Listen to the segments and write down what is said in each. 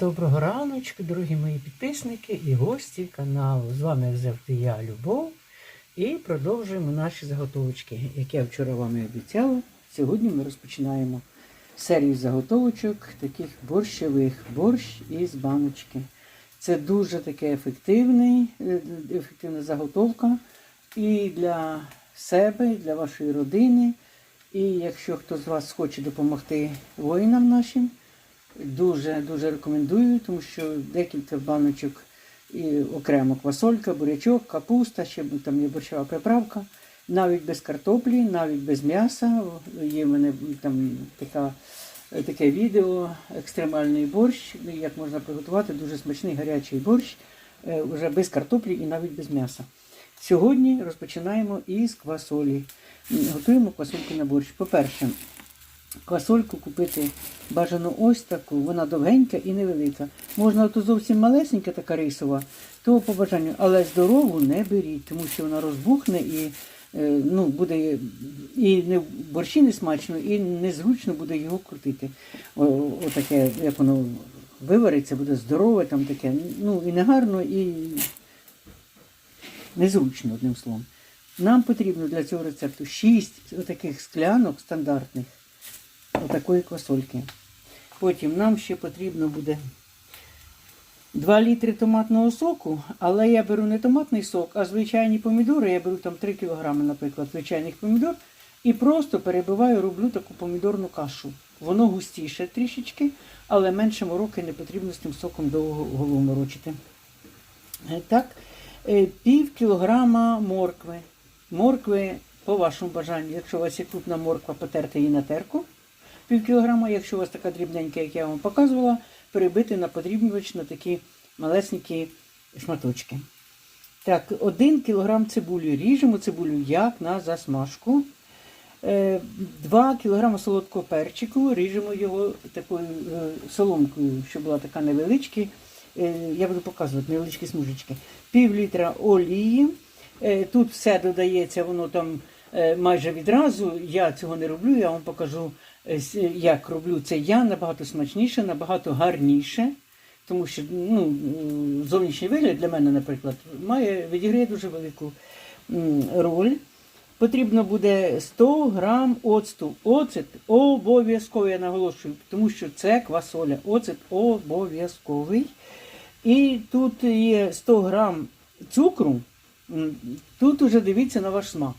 Доброго раночку, дорогі мої підписники і гості каналу. З вами, як завжди, я, Любов. І продовжуємо наші заготовочки. Як я вчора вам і обіцяла, сьогодні ми розпочинаємо серію заготовочок таких борщових, борщ із баночки. Це дуже таке е, ефективна заготовка і для себе, і для вашої родини. І якщо хто з вас хоче допомогти воїнам нашим, Дуже дуже рекомендую, тому що декілька баночок і окремо квасолька, бурячок, капуста, ще там є борщова приправка. Навіть без картоплі, навіть без м'яса. Є в мене там така, таке відео, екстремальний борщ, як можна приготувати, дуже смачний гарячий борщ, е, вже без картоплі і навіть без м'яса. Сьогодні розпочинаємо із квасолі. Готуємо квасольку на борщ. По-перше, Квасольку купити бажано ось таку, вона довгенька і невелика. Можна то зовсім малесенька, така рисова, то по бажанню, але здорову не беріть, тому що вона розбухне і е, ну, буде і не борщі не смачно, і незручно буде його крутити. Отаке, як воно вивариться, буде здорове, там таке, ну і негарно, і незручно, одним словом. Нам потрібно для цього рецепту 6 таких склянок стандартних отакої квасольки. Потім нам ще потрібно буде 2 літри томатного соку, але я беру не томатний сок, а звичайні помідори. Я беру там 3 кг, наприклад, звичайних помідор. І просто перебиваю, роблю таку помідорну кашу. Воно густіше трішечки, але менше мороки не потрібно з тим соком довго голову морочити. Е, Так, е, пів кілограма моркви. Моркви по вашому бажанню. Якщо у вас є крупна морква, потерти її на терку пів кілограма, якщо у вас така дрібненька, як я вам показувала, перебити на подрібнювач на такі малесенькі шматочки. Так, 1 кілограм цибулі. Ріжемо цибулю як на засмажку. 2 кг солодкого перчику, ріжемо його такою е, соломкою, щоб була така невеличка. Е, Я буду показувати невеличкі смужечки. Пів літра олії. Е, Тут все додається, воно там майже відразу. Я цього не роблю, я вам покажу як роблю це я, набагато смачніше, набагато гарніше. Тому що ну, зовнішній вигляд для мене, наприклад, має відіграє дуже велику роль. Потрібно буде 100 грам оцту. Оцет обов'язково, я наголошую, тому що це квасоля. Оцет обов'язковий. І тут є 100 грам цукру. Тут уже дивіться на ваш смак.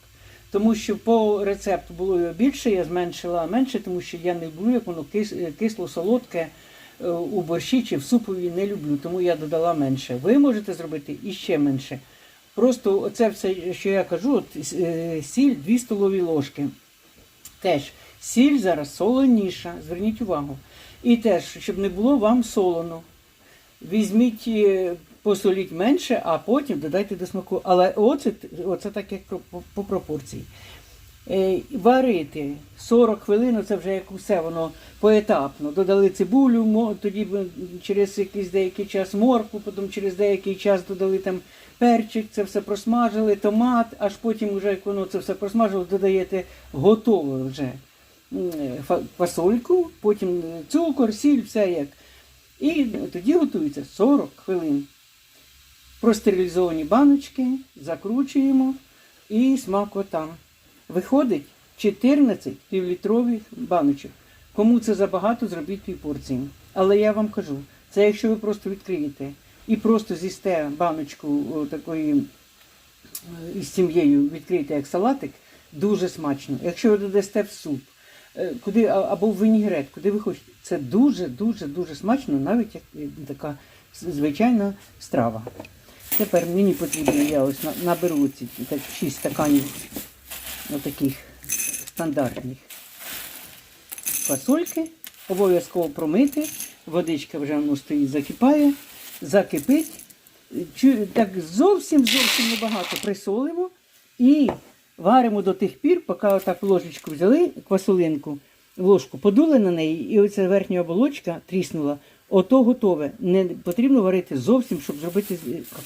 Тому що по рецепту було його більше, я зменшила менше, тому що я не люблю, як воно кисло-солодке е, у борщі чи в супові не люблю, тому я додала менше. Ви можете зробити іще менше. Просто оце все, що я кажу, от, е, сіль 2 столові ложки. Теж сіль зараз солоніша, зверніть увагу. І теж, щоб не було вам солоно. Візьміть е, посоліть менше, а потім додайте до смаку. Але оце, оце так як по пропорції. Е, варити 40 хвилин, це вже як усе, воно поетапно. Додали цибулю, тоді через якийсь деякий час моркву, потім через деякий час додали там перчик, це все просмажили, томат, аж потім, вже, як воно це все просмажило, додаєте готове вже фасольку, потім цукор, сіль, все як. І тоді готується 40 хвилин. Простерилізовані баночки, закручуємо і смакота. Виходить 14 півлітрових баночок. Кому це забагато, зробіть пів порції. Але я вам кажу, це якщо ви просто відкриєте і просто з'їсте баночку такої е, із сім'єю, відкриєте як салатик, дуже смачно. Якщо ви додасте в суп, е, куди або в вінігрет, куди ви хочете, це дуже-дуже дуже смачно, навіть як така звичайна страва. Тепер мені потрібно, я ось наберу ці так, 6 стаканів отаких стандартних фасольки. Обов'язково промити. Водичка вже воно стоїть, закипає, закипить. Так зовсім зовсім небагато присолимо і варимо до тих пір, поки отак ложечку взяли, квасолинку, ложку подули на неї, і оця верхня оболочка тріснула. Ото готове. Не потрібно варити зовсім, щоб зробити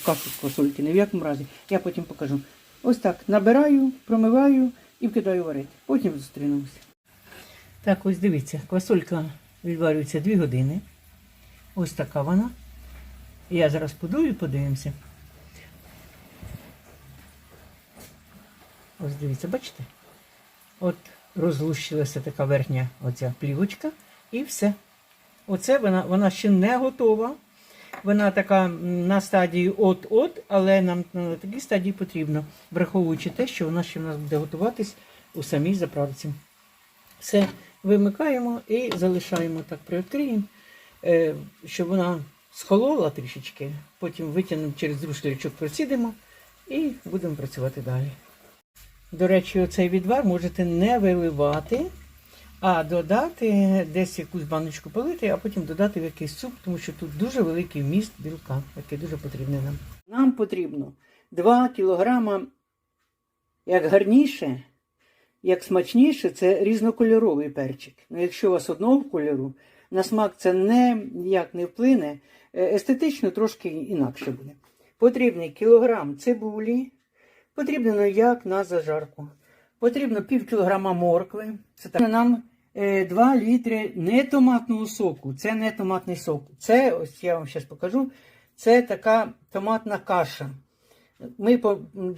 кашу з квасольки. Ні в якому разі. Я потім покажу. Ось так. Набираю, промиваю і вкидаю варити. Потім зустрінемося. Так, ось дивіться, квасолька відварюється 2 години. Ось така вона. Я зараз подую і подивимося. Ось дивіться, бачите? От розлущилася така верхня оця плівочка і все. Оце вона, вона ще не готова. Вона така на стадії от-от, але нам на такій стадії потрібно, враховуючи те, що вона ще в нас буде готуватись у самій заправці. Все вимикаємо і залишаємо так приоткриємо, е, щоб вона схолола трішечки. Потім витягнемо через рушлячок, просідемо і будемо працювати далі. До речі, оцей відвар можете не виливати, а додати десь якусь баночку полити, а потім додати в якийсь суп, тому що тут дуже великий вміст білка, який дуже потрібний нам. Нам потрібно 2 кілограма, як гарніше, як смачніше, це різнокольоровий перчик. Ну, якщо у вас одного кольору, на смак це ніяк не вплине, е, естетично трошки інакше буде. Потрібний кілограм цибулі, потрібно ну, як на зажарку. Потрібно пів кілограма моркви. Це так. нам 2 літри не томатного соку. Це не томатний сок. Це, ось я вам зараз покажу, це така томатна каша. Ми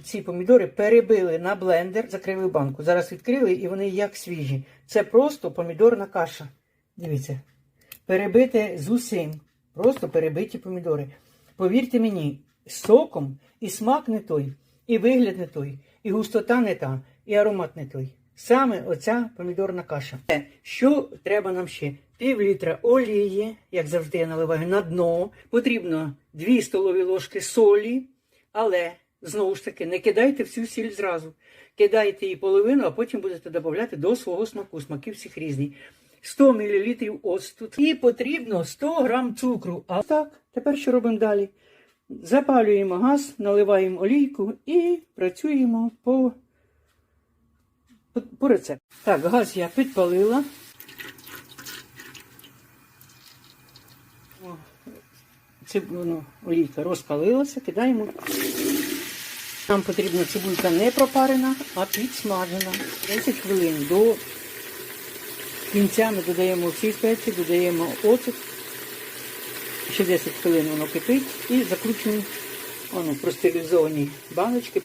ці помідори перебили на блендер, закрили банку. Зараз відкрили і вони як свіжі. Це просто помідорна каша. Дивіться. Перебите з усім. Просто перебиті помідори. Повірте мені, соком і смак не той, і вигляд не той, і густота не та, і аромат не той. Саме оця помідорна каша. Е, Що треба нам ще? Пів літра олії, як завжди я наливаю на дно. Потрібно 2 столові ложки солі, але знову ж таки не кидайте всю сіль зразу. Кидайте її половину, а потім будете додавати до свого смаку. Смаки всіх різні. 100 мл оцту. І потрібно 100 грам цукру. А так, тепер що робимо далі? Запалюємо газ, наливаємо олійку і працюємо по, по, рецепту. Так, газ я підпалила. О, Це ну, олійка розпалилася, кидаємо. Нам потрібна цибулька не пропарена, а підсмажена. 10 хвилин до кінця ми додаємо всі спеції, додаємо оцет. Ще 10 хвилин воно кипить і закручуємо воно, в простерилізовані баночки.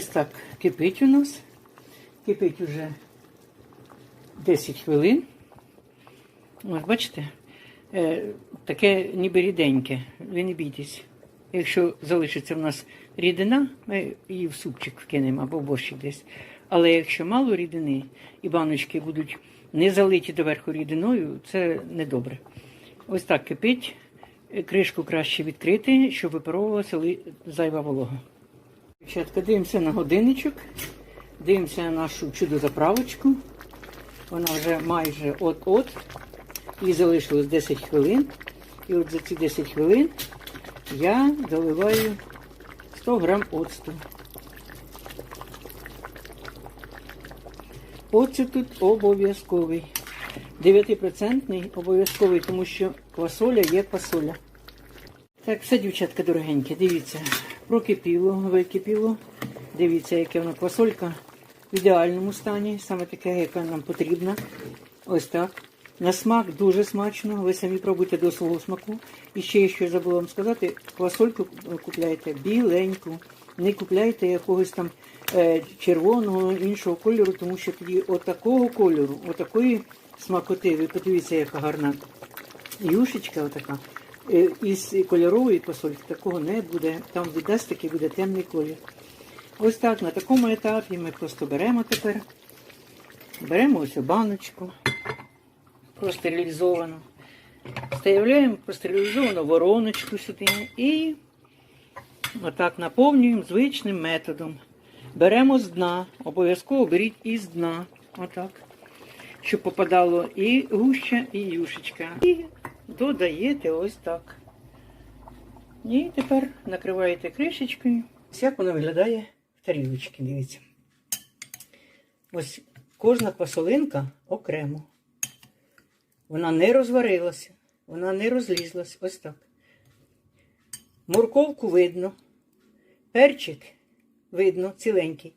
Ось так кипить у нас. Кипить уже 10 хвилин. Ось бачите, е, таке ніби ріденьке. Ви не бійтесь. Якщо залишиться в нас рідина, ми її в супчик вкинемо або в борщик десь. Але якщо мало рідини і баночки будуть не залиті доверху рідиною, це недобре. Ось так кипить. Кришку краще відкрити, щоб випаровувалася зайва волога. Дівчатка, дивимося на годинничок, дивимося на нашу чудо-заправочку. Вона вже майже от-от. Їй залишилось 10 хвилин. І от за ці 10 хвилин я доливаю 100 грам оцту. Оцет тут обов'язковий. 9% обов'язковий, тому що квасоля є квасоля. Так, все, дівчатка дорогенькі, дивіться, прокипіло, википіло. Дивіться, яке воно квасолька в ідеальному стані, саме таке, яке нам потрібно. Ось так. На смак дуже смачно, ви самі пробуйте до свого смаку. І ще що я забула вам сказати, квасольку купляйте біленьку, не купляйте якогось там е, червоного іншого кольору, тому що тоді отакого кольору, отакої смакоти, ви подивіться, яка гарна юшечка отака. Е, Із кольорової квасольки такого не буде. Там віддасть такий буде темний колір. Ось так, на такому етапі ми просто беремо тепер. Беремо ось баночку простерилізовану. Вставляємо простерилізовану вороночку сюди і отак наповнюємо звичним методом. Беремо з дна, обов'язково беріть із дна. Отак. Щоб попадало і гуща, і юшечка. І додаєте ось так. І тепер накриваєте кришечкою. Ось як воно виглядає в тарілочці, дивіться. Ось кожна квасолинка окремо. Вона не розварилася, вона не розлізлась. Ось так. Морковку видно, перчик видно, ціленький.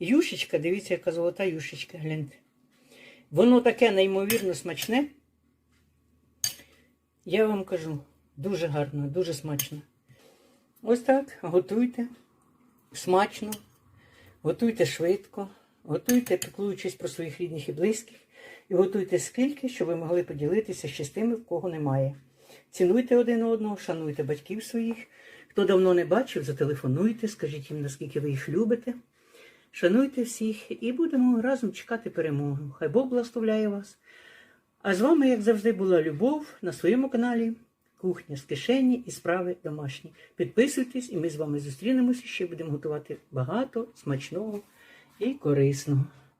Юшечка, дивіться, яка золота юшечка, гляньте. Воно таке неймовірно смачне. Я вам кажу, дуже гарно, дуже смачно. Ось так, готуйте смачно, готуйте швидко, готуйте, піклуючись про своїх рідних і близьких. І готуйте скільки, щоб ви могли поділитися ще з тими, в кого немає. Цінуйте один одного, шануйте батьків своїх. Хто давно не бачив, зателефонуйте, скажіть їм, наскільки ви їх любите. Шануйте всіх і будемо разом чекати перемоги. Хай Бог благословляє вас. А з вами, як завжди, була Любов на своєму каналі Кухня з кишені і справи домашні. Підписуйтесь, і ми з вами зустрінемося. Ще будемо готувати багато смачного і корисного.